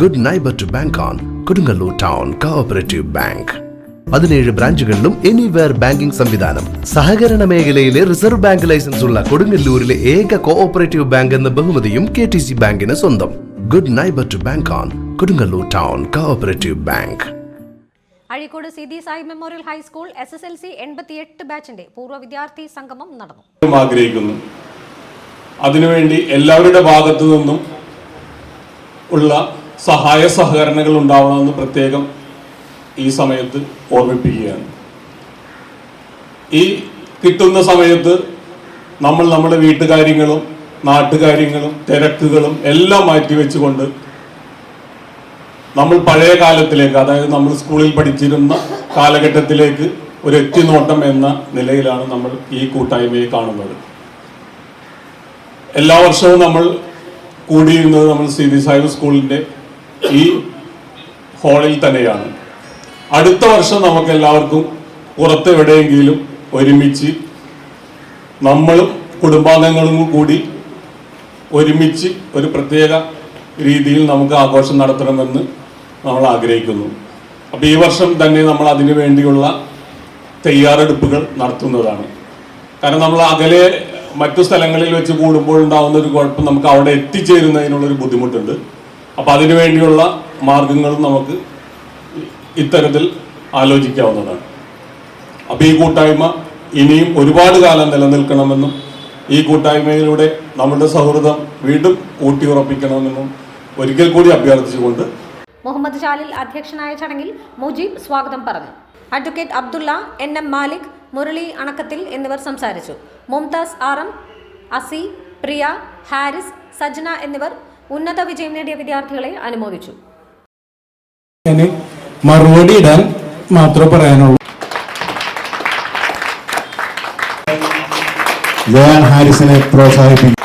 Good neighbour to bank on Kodungallur town cooperative bank പതിനേഴ് ബ്രാഞ്ചുകളിലും anywhere banking സംവിധാനം. സഹകരണ മേഖലയിലെ റിസർവ് ബാങ്ക് ലൈസൻസ് ഉള്ള കൊടുങ്ങല്ലൂരിലെ ഏക കോഓപ്പറേറ്റീവ് ബാങ്ക് എന്ന ബഹുമതിയും കെ ടി സി ബാങ്കിന് സ്വന്തം. Good neighbour to bank on Kodungallur town cooperative bank Azhikode C D Sai memorial high school S S L C എൺപത്തിയെട്ട് ബാച്ചിന്റെ പൂർവ വിദ്യാർത്ഥി സംഗമം നടന്നു. ആഗ്രഹിക്കുന്നു. അതിനുവേണ്ടി എല്ലാവരുടെ ഭാഗത്തു നിന്നും ഉള്ള സഹായ സഹകരണങ്ങൾ ഉണ്ടാവണമെന്ന് പ്രത്യേകം ഈ സമയത്ത് ഓർമ്മിപ്പിക്കുകയാണ്. ഈ കിട്ടുന്ന സമയത്ത് നമ്മൾ നമ്മുടെ വീട്ടുകാര്യങ്ങളും നാട്ടുകാര്യങ്ങളും തിരക്കുകളും എല്ലാം മാറ്റിവെച്ചുകൊണ്ട് നമ്മൾ പഴയ കാലത്തിലേക്ക് അതായത് നമ്മൾ സ്കൂളിൽ പഠിച്ചിരുന്ന കാലഘട്ടത്തിലേക്ക് ഒരു എത്തിനോട്ടം എന്ന നിലയിലാണ് നമ്മൾ ഈ കൂട്ടായ്മയെ കാണുന്നത്. എല്ലാ വർഷവും നമ്മൾ കൂടിയിരുന്നത് നമ്മൾ സി ബി സാഹിബ് സ്കൂളിന്റെ ഈ ഹാളിൽ തന്നെയാണ്. അടുത്ത വർഷം നമുക്ക് എല്ലാവർക്കും പുറത്ത് എവിടെയെങ്കിലും ഒരുമിച്ച് നമ്മളും കുടുംബാംഗങ്ങളും കൂടി ഒരുമിച്ച് ഒരു പ്രത്യേക രീതിയിൽ നമുക്ക് ആഘോഷം നടത്തണമെന്ന് നമ്മൾ ആഗ്രഹിക്കുന്നു. അപ്പോൾ ഈ വർഷം തന്നെ നമ്മൾ അതിനു വേണ്ടിയുള്ള തയ്യാറെടുപ്പുകൾ നടത്തുന്നതാണ്. കാരണം നമ്മൾ അകലെ മറ്റു സ്ഥലങ്ങളിൽ വെച്ച് കൂടുമ്പോൾ ഉണ്ടാകുന്ന ഒരു കുഴപ്പം നമുക്ക് അവിടെ എത്തിച്ചേരുന്നതിനുള്ളൊരു ബുദ്ധിമുട്ടുണ്ട്. അപ്പം അതിനു വേണ്ടിയുള്ള മാർഗങ്ങളും നമുക്ക് ഇത്തരത്തിൽ ആലോചിക്കാവുന്നതാണ്. അപ്പോൾ ഈ കൂട്ടായ്മ ഇനിയും ഒരുപാട് കാലം നിലനിൽക്കണമെന്നും ഈ കൂട്ടായ്മയിലൂടെ നമ്മുടെ സൗഹൃദം വീണ്ടും ഊട്ടിയുറപ്പിക്കണമെന്നും ഒരിക്കൽ കൂടി അഭ്യർത്ഥിച്ചുകൊണ്ട് മുഹമ്മദ് ഷാലിൽ അധ്യക്ഷനായ ചടങ്ങിൽ മുജീബ് സ്വാഗതം പറഞ്ഞു. Advocate Abdulla N M Malik Murali Anakkathil എന്നിവർ സംസാരിച്ചു. മുംതാസ് ആറം അസി പ്രിയ ഹാരിസ് സജ്ന എന്നിവർ ഉന്നത വിജയം നേടിയ വിദ്യാർത്ഥികളെ അനുമോദിച്ചു. മറുപടി ഇടാൻ മാത്രമേ പറയാനുള്ളൂ. ജയാൻ ഹാരിസിനെ പ്രോത്സാഹിപ്പിക്കും.